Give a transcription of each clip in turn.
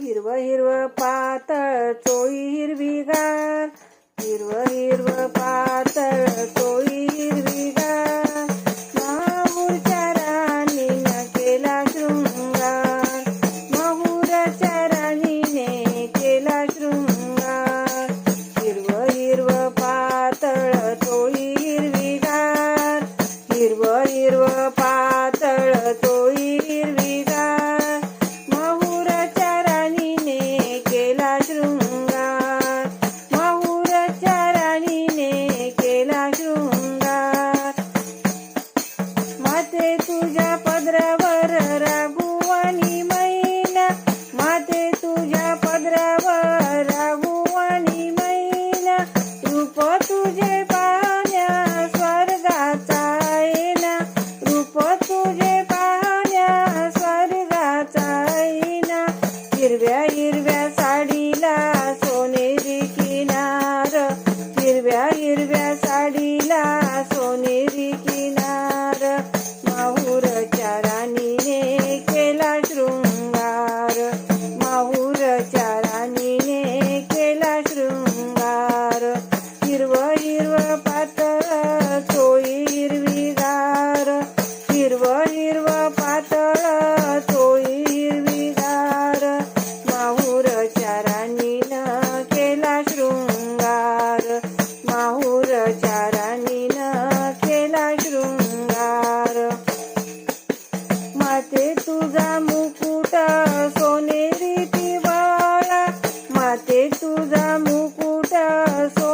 हिरव हिरव पातळ चोळी हिरवीगार. हिरव हिरव पातळ पातळ सोयी हिरवीगार माहूरच्या राणीनं केला शृंगार. माहूरच्या राणीनं केला शृंगार. माते तुझा मुकुट सोनेरी ती माते तुझा मुकुट सो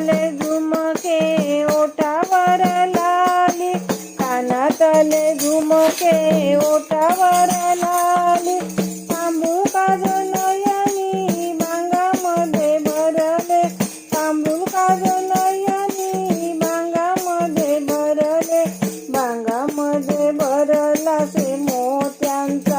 कानातले झुमके ओठावर लाली. कानातले झुमके ओठावर लाली. तांबू काजून यानी बांगामध्ये भरले. तांबू काजून यानी बांगामध्ये भरले. बांगामध्ये भरला से मोत्यांचा